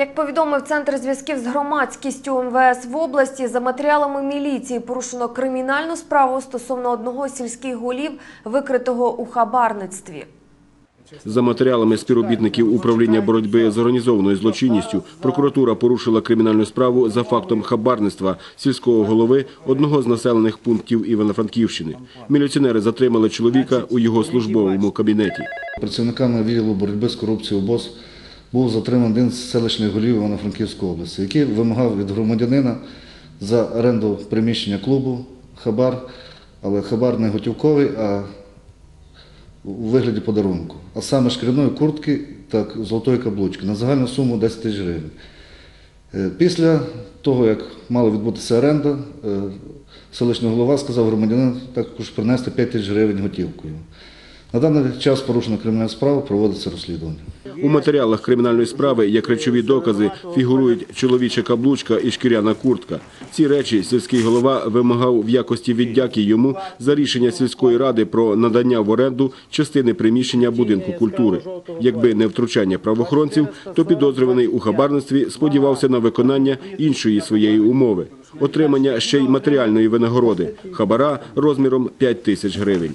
Як повідомив Центр зв'язків з громадськістю МВС в області, за матеріалами міліції порушено кримінальну справу стосовно одного з сільських голів, викритого у хабарництві. За матеріалами співробітників управління боротьби з організованою злочинністю, прокуратура порушила кримінальну справу за фактом хабарництва сільського голови одного з населених пунктів Івано-Франківщини. Міліціонери затримали чоловіка у його службовому кабінеті. Працівниками відділу боротьби з корупцією БОС був затриманий один з селищних голів Івано-Франківської області, який вимагав від громадянина за оренду приміщення клубу хабар, але хабар не готівковий, а у вигляді подарунку. А саме шкіряної куртки та золотої каблучки на загальну суму 10 тисяч гривень. Е, Після того, як мала відбутися оренда, е, селищний голова сказав громадянину також принести 5 тисяч гривень готівкою. На даний час порушена кримінальна справа, проводиться розслідування. У матеріалах кримінальної справи як речові докази фігурують чоловіча каблучка і шкіряна куртка. Ці речі сільський голова вимагав в якості віддяки йому за рішення сільської ради про надання в оренду частини приміщення будинку культури. Якби не втручання правоохоронців, то підозрюваний у хабарництві сподівався на виконання іншої своєї умови – отримання ще й матеріальної винагороди – хабара розміром 5 тисяч гривень.